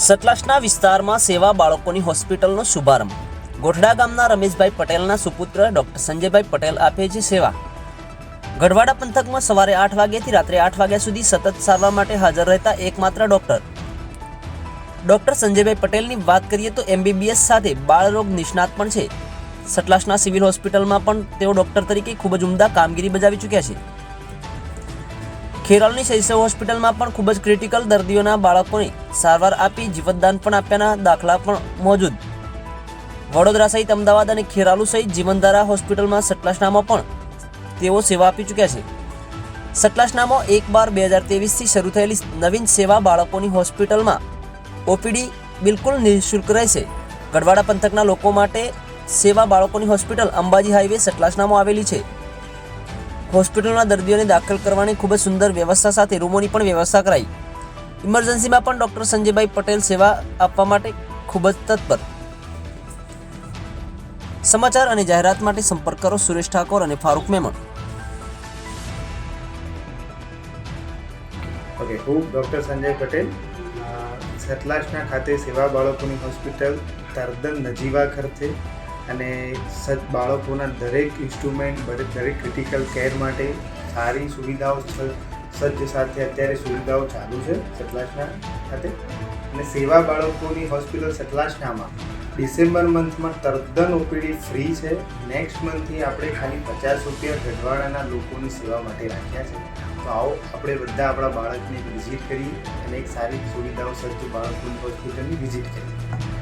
સતલાસના વિસ્તારમાં સેવા બાળકોની હોસ્પિટલનો શુભારંભ. ગોઠડા ગામના રમેશભાઈ પટેલના સુપુત્ર ડૉક્ટર સંજયભાઈ પટેલ આપે છે સેવા. ગઢવાડા પંથકમાં સવારે આઠ વાગ્યાથી રાત્રે આઠ વાગ્યા સુધી સતત સારવાર માટે હાજર રહેતા એકમાત્ર ડૉક્ટર. ડૉક્ટર સંજયભાઈ પટેલની વાત કરીએ તો એમબીબીએસ સાથે બાળરોગ નિષ્ણાત પણ છે. સતલાસના સિવિલ હોસ્પિટલમાં પણ તેઓ ડૉક્ટર તરીકે ખૂબ જ ઉમદા કામગીરી બજાવી ચૂક્યા છે. ખેરાલની શૈશવ હોસ્પિટલમાં પણ ખૂબ જ ક્રિટિકલ દર્દીઓના બાળકોને સારવાર આપી જીવતદાન પણ આપ્યાના દાખલા પણ મોજૂદ. વડોદરા સહિત અમદાવાદ અને ખેરાલુ સહિત જીવનધારા હોસ્પિટલમાં સતલાસનામાં પણ તેઓ સેવા આપી ચૂક્યા છે. સટલાસનામો એક બાર બે હજાર તેવીસથી શરૂ થયેલી નવીન સેવા બાળકોની હોસ્પિટલમાં ઓપીડી બિલકુલ નિઃશુલ્ક રહેશે. ગઢવાડા પંથકના લોકો માટે સેવા બાળકોની હોસ્પિટલ અંબાજી હાઈવે સટલાસનામો આવેલી છે. હોસ્પિટલના દર્દીઓને દાખલ કરવાની ખૂબ જ સુંદર વ્યવસ્થા સાથે રૂમોની પણ વ્યવસ્થા કરાઈ. ઇમરજન્સીમાં પણ ડૉક્ટર સંજયભાઈ પટેલ સેવા આપવા માટે ખૂબ જ તત્પર. સમાચાર અને જાહેરાત માટે સંપર્ક કરો સુરેશ ઠાકોર અને ફારૂક મેમણ. ઓકે, હું ડૉક્ટર સંજય પટેલ સતલાસના ખાતે સેવા બાળકોની હોસ્પિટલ તદ્દન નજીવા ખર્ચે અને સજ્જ બાળકોના દરેક ઇન્સ્ટ્રુમેન્ટ દરેક ક્રિટિકલ કેર માટે સારી સુવિધાઓ સજ્જ સાથે અત્યારે સુવિધાઓ ચાલુ છે સતલાસના ખાતે. અને સેવા બાળકોની હોસ્પિટલ સતલાસનામાં ડિસેમ્બર મંથમાં તદ્દન ઓપીડી ફ્રી છે. નેક્સ્ટ મંથથી આપણે ખાલી પચાસ રૂપિયા ગઢવાડાના લોકોની સેવા માટે રાખ્યા છે. તો આવો આપણે બધા આપણા બાળકને વિઝિટ કરીએ અને એક સારી સુવિધાઓ સજ્જ બાળકોની હોસ્પિટલની વિઝિટ કરીએ